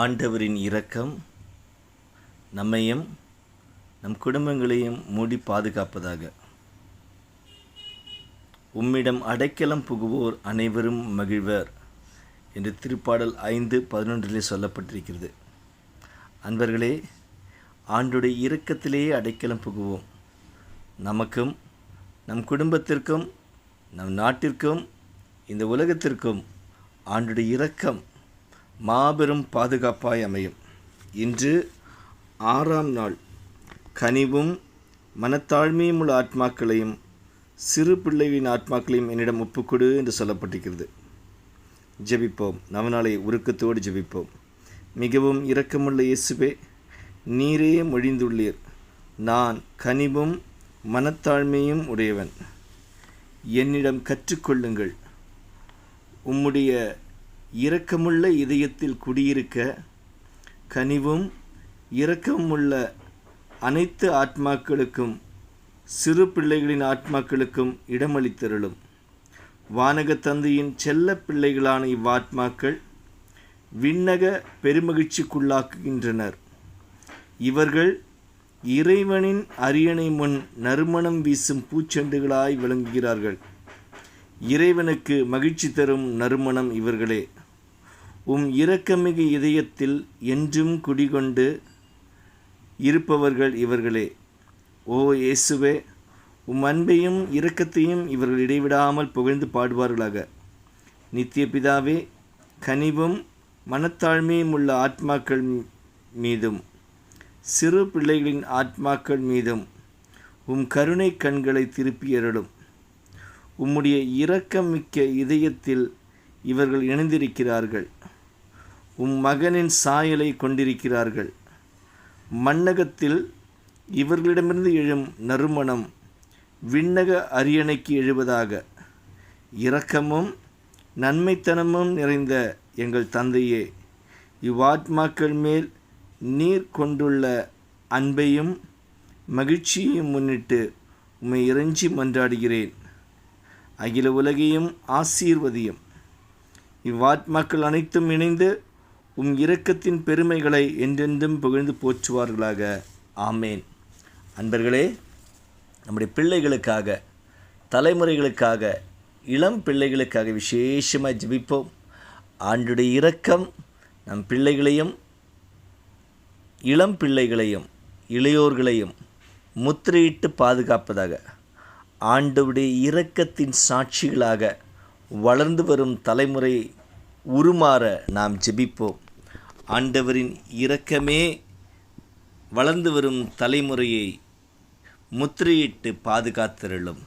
ஆண்டவரின் இரக்கம் நம்மையும் நம் குடும்பங்களையும் மூடி பாதுகாப்பதாக. உம்மிடம் அடைக்கலம் புகுவோர் அனைவரும் மகிழ்வர் என்று திருப்பாடல் ஐந்து பதினொன்றிலே சொல்லப்பட்டிருக்கிறது. அன்பர்களே ஆண்டுடைய இரக்கத்திலேயே அடைக்கலம் புகுவோம். நமக்கும் நம் குடும்பத்திற்கும் நம் நாட்டிற்கும் இந்த உலகத்திற்கும் ஆண்டுடைய இரக்கம் மாபெரும் பாதுகாப்பாய் அமையும். இன்று ஆறாம் நாள். கனிவும் மனத்தாழ்மையும் உள்ள ஆத்மாக்களையும் சிறு பிள்ளைகளின் ஆத்மாக்களையும் என்னிடம் ஒப்புக்கொடு என்று சொல்லப்பட்டிருக்கிறது. ஜெபிப்போம். நவநாளை உருக்கத்தோடு ஜெபிப்போம். மிகவும் இரக்கமுள்ள இயேசுவே நீரே மொழிந்துள்ளீர். நான் கனிவும் மனத்தாழ்மையும் உடையவன். என்னிடம் கற்றுக்கொள்ளுங்கள். உம்முடைய இரக்கமுள்ள இதயத்தில் குடியிருக்க கனிவும் இரக்கமுள்ள அனைத்து ஆத்மாக்களுக்கும் சிறு பிள்ளைகளின் ஆத்மாக்களுக்கும் இடமளித்தருளும். வானக தந்தையின் செல்ல பிள்ளைகளான இவ்வாத்மாக்கள் விண்ணக பெருமகிழ்ச்சிக்குள்ளாக்குகின்றனர். இவர்கள் இறைவனின் அரியணை முன் நறுமணம் வீசும் பூச்செண்டுகளாய் விளங்குகிறார்கள். இறைவனுக்கு மகிழ்ச்சி தரும் நறுமணம் இவர்களே. உம் இரக்கமிகு இதயத்தில் என்றும் குடிகொண்டு இருப்பவர்கள் இவர்களே. ஓ இயேசுவே உம் அன்பையும் இரக்கத்தையும் இவர்கள் இடைவிடாமல் புகழ்ந்து பாடுவார்களாக. நித்திய பிதாவே கனிவும் மனத்தாழ்மையும் உள்ள ஆத்மாக்கள் மீதும் சிறு பிள்ளைகளின் ஆத்மாக்கள் மீதும் உம் கருணை கண்களை திருப்பி எறலும் உம்முடைய இரக்கமிக்க இதயத்தில் இவர்கள் இணைந்திருக்கிறார்கள். உம் மகனின் சாயலை கொண்டிருக்கிறார்கள். மன்னகத்தில் இவர்களிடமிருந்து எழும் நறுமணம் விண்ணக அரியணைக்கு எழுவதாக. இரக்கமும் நன்மைத்தனமும் நிறைந்த எங்கள் தந்தையே இவ்வாத்மாக்கள் மேல் நீர் கொண்டுள்ள அன்பையும் மகிழ்ச்சியையும் முன்னிட்டு உம்மை இறைஞ்சி மன்றாடுகிறேன். அகில உலகையும் ஆசீர்வதியும். இவ்வாத்மாக்கள் அனைத்தும் இணைந்து உம் இரக்கத்தின் பெருமைகளை என்றென்றும் புகழ்ந்து போற்றுவார்களாக. ஆமேன். அன்பர்களே நம்முடைய பிள்ளைகளுக்காக தலைமுறைகளுக்காக இளம் பிள்ளைகளுக்காக விசேஷமாக ஜெபிப்போம். ஆண்டுடைய இரக்கம் நம் பிள்ளைகளையும் இளம் பிள்ளைகளையும் இளையோர்களையும் முத்திரையிட்டு பாதுகாப்பதாக ஆண்டுடைய இரக்கத்தின் சாட்சிகளாக வளர்ந்து வரும் தலைமுறை உருமாற நாம் ஜெபிப்போம். ஆண்டவரின் இரக்கமே வளர்ந்து வரும் தலைமுறையை முத்திரையிட்டு பாதுகாத்திருளும்.